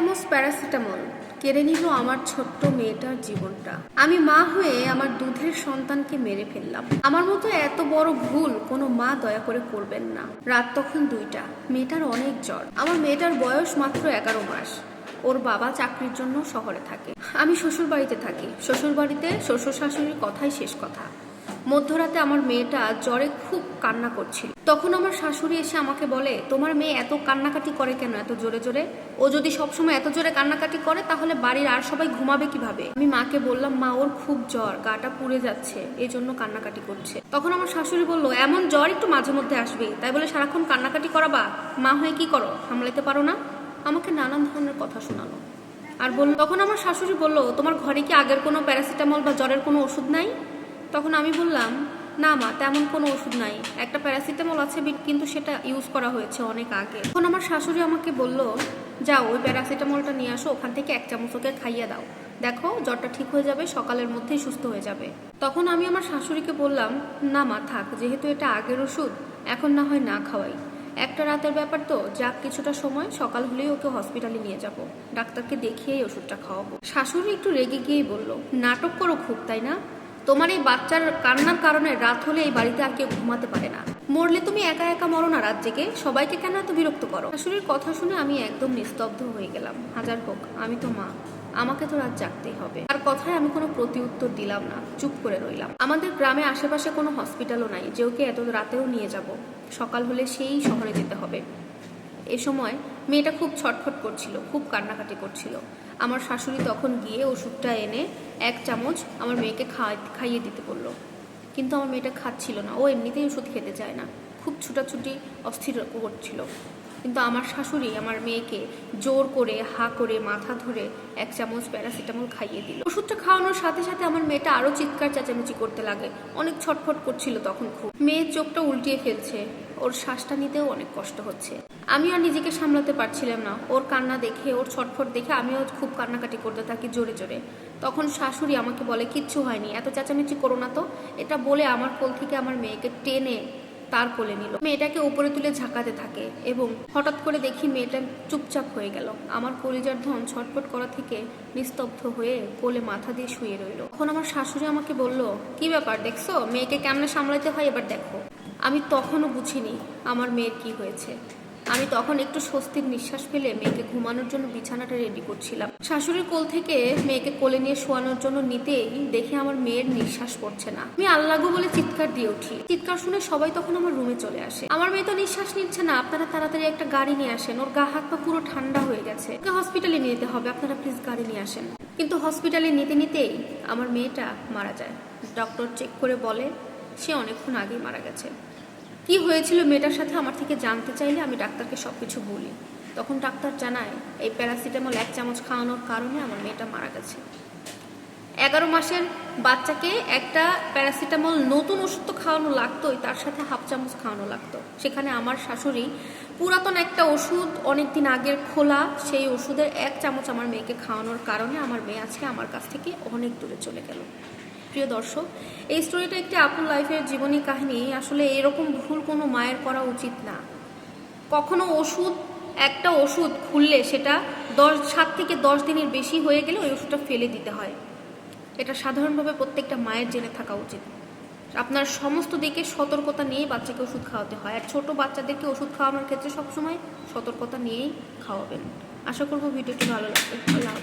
চামচ প্যারাসিটামল কেড়ে নিল আমার ছোট্ট মেয়েটার জীবনটা। আমি মা হয়ে আমার দুধের সন্তানকে মেরে ফেললাম। আমার মতো এত বড় ভুল কোনো মা দয়া করে করবেন না। রাত তখন দুইটা। মেয়েটার অনেক জ্বর। আমার মেয়েটার বয়স মাত্র এগারো মাস। ওর বাবা চাকরির জন্য শহরে থাকে। আমি শ্বশুর বাড়িতে থাকি। শ্বশুর বাড়িতে শ্বশুর শাশুড়ির কথাই শেষ কথা। মধ্যরাতে আমার মেয়েটা জ্বরে খুব কান্না করছিল। তখন আমার শাশুড়ি এসে আমাকে বলে, তোমার মেয়ে এত কান্নাকাটি করে কেন এত জোরে জোরে? ও যদি সবসময় এত জোরে কান্নাকাটি করে, তাহলে বাড়ির আর সবাই ঘুমাবে কীভাবে? আমি মাকে বললাম, মা, ওর খুব জ্বর, গাটা পুড়ে যাচ্ছে, এই জন্য কান্নাকাটি করছে। তখন আমার শাশুড়ি বলল, এমন জ্বর একটু মাঝে মধ্যে আসবে, তাই বলে সারাক্ষণ কান্নাকাটি করাবা? মা হয়ে কি করো সামলাতে পারো না? আমাকে নানান ধরনের কথা শোনালো। আর বলল তখন আমার শাশুড়ি বলল, তোমার ঘরে কি আগের কোনো প্যারাসিটামল বা জ্বরের কোনো ওষুধ নাই? তখন আমি বললাম, না মা, তেমন কোনো ওষুধ নাই। একটা প্যারাসিটামল আছে কিন্তু সেটা ইউজ করা হয়েছে অনেক আগে। তখন আমার শাশুড়ি আমাকে বলল, যাও, ওই প্যারাসিটামলটা নিয়ে আসো, ওখান থেকে এক চামচ ওকে খাইয়ে দাও। দেখো, জ্বরটা ঠিক হয়ে যাবে, সকালের মধ্যেই সুস্থ হয়ে যাবে। তখন আমি আমার শাশুড়িকে বললাম, না মা, থাক, যেহেতু এটা আগের ওষুধ, এখন না হয় না খাওয়াই। একটা রাতের ব্যাপার তো, যাক কিছুটা সময়, সকাল হলেই ওকে হসপিটালে নিয়ে যাব। ডাক্তারকে দেখিয়েই ওষুধটা খাওয়াবো। শাশুড়ি একটু রেগে গিয়েই বলল, নাটক করো খুব, তাই না? তোমার এই বাচ্চার কান্নার কারণে রাত হলে এই বাড়িতে আর কেউ ঘুমাতে পারে না। মরলে তুমি একা একা মরো না রাত জেগে। সবাইকে কেন এত বিরক্ত করো? শাশুড়ির কথা শুনে আমি একদম নিস্তব্ধ হয়ে গেলাম। হাজার হোক, আমি তো মা। আমাকে তো রাত জাগতেই হবে। আর কথায় আমি কোনো প্রতিউত্তর দিলাম না। চুপ করে রইলাম। আমাদের গ্রামে আশেপাশে কোনো হসপিটালও নাই। যে ওকে এত রাতেও নিয়ে যাব। সকাল হলে সেই শহরে যেতে হবে। এ সময় মেয়েটা খুব ছটফট করছিল, খুব কান্নাকাটি করছিল। আমার শাশুড়ি তখন গিয়ে ওষুধটা এনে এক চামচ আমার মেয়েকে খাইয়ে দিতে বলল। কিন্তু আমার মেয়েটা খাচ্ছিল না। ও এমনিতেই ওষুধ খেতে চায় না। খুব ছুটাছুটি অস্থির করছিল। কিন্তু আমার শাশুড়ি আমার মেয়েকে জোর করে হা করে মাথা ধরে এক চামচ প্যারাসিটামল খাইয়ে দিল। ওষুধটা খাওয়ানোর সাথে সাথে আমার মেয়েটা আরও চিৎকার চেঁচামেচি করতে লাগে। অনেক ছটফট করছিল তখন খুব। মেয়ের চোখটা উল্টিয়ে ফেলছে। ওর শ্বাসটা নিতেও অনেক কষ্ট হচ্ছে। আমি আর নিজেকে সামলাতে পারছিলাম না। ওর কান্না দেখে, ওর ছটফট দেখে আমিও খুব কান্নাকাটি করতে থাকি জোরে জোরে। তখন শাশুড়ি আমাকে বলে, কিচ্ছু হয়নি, এত চেঁচামেচি করো না তো। এটা বলে আমার কোল থেকে আমার মেয়েকে টেনে তার কোলে নিল। মেয়েটাকে উপরে তুলে ঝাঁকাতে থাকে এবং হঠাৎ করে দেখি মেয়েটা চুপচাপ হয়ে গেল। আমার কলিজার ধন ছটফট করা থেকে নিস্তব্ধ হয়ে কোলে মাথা দিয়ে শুয়ে রইল। তখন আমার শাশুড়ি আমাকে বলল, কি ব্যাপার দেখছ? মেয়েকে কেমনে সামলাতে হয় এবার দেখো। আমি তখনও বুঝিনি আমার মেয়ের কি হয়েছে। আমি তখন একটু স্বস্তির নিঃশ্বাস ফেলে মেয়েকে ঘুমানোর জন্য বিছানাটা রেডি করছিলাম। শাশুড়ির কোল থেকে মেয়েকে কোলে নিয়ে শোয়ানোর জন্য নিতেই দেখে আমার মেয়ের নিঃশ্বাস পড়ছে না। আমি আল্লাগো বলে চিৎকার দিয়ে উঠি। চিৎকার শুনে সবাই তখন আমার রুমে চলে আসে। আমার মেয়ে তো নিঃশ্বাস নিচ্ছে না, আপনারা তাড়াতাড়ি একটা গাড়ি নিয়ে আসেন। ওর গা হাত পা পুরো ঠান্ডা হয়ে গেছে। ওকে হসপিটালে নিয়ে যেতে হবে, আপনারা প্লিজ গাড়ি নিয়ে আসেন। কিন্তু হসপিটালে নিতে নিতেই আমার মেয়েটা মারা যায়। ডক্টর চেক করে বলে সে অনেকক্ষণ আগেই মারা গেছে। কি হয়েছিল মেয়েটার সাথে আমার থেকে জানতে চাইলে আমি ডাক্তারকে সব কিছু বলি। তখন ডাক্তার জানায়, এই প্যারাসিটামল এক চামচ খাওয়ানোর কারণে আমার মেয়েটা মারা গেছে। এগারো মাসের বাচ্চাকে একটা প্যারাসিটামল নতুন ওষুধ তো খাওয়ানো লাগতোই, তার সাথে হাফ চামচ খাওয়ানো লাগতো। সেখানে আমার শাশুড়ি পুরাতন একটা ওষুধ অনেক দিন আগের খোলা, সেই ওষুধের এক চামচ আমার মেয়েকে খাওয়ানোর কারণে আমার মেয়ে আজকে আমার কাছ থেকে অনেক দূরে চলে গেল। প্রিয় দর্শক, এই স্টোরিটা একটি আপন লাইফের জীবনী কাহিনী। আসলে এরকম ভুল কোনো মায়ের করা উচিত না। কখনো ওষুধ, একটা ওষুধ খুললে সেটা দশ, সাত থেকে দশ দিনের বেশি হয়ে গেলে ওই ওষুধটা ফেলে দিতে হয়। এটা সাধারণভাবে প্রত্যেকটা মায়ের জেনে থাকা উচিত। আপনার সমস্ত দিকে সতর্কতা নিয়েই বাচ্চাকে ওষুধ খাওয়াতে হয়। আর ছোটো বাচ্চাদেরকে ওষুধ খাওয়ানোর ক্ষেত্রে সবসময় সতর্কতা নিয়েই খাওয়াবেন। আশা করব ভিডিওটি ভালো লাগবে। আল্লাহ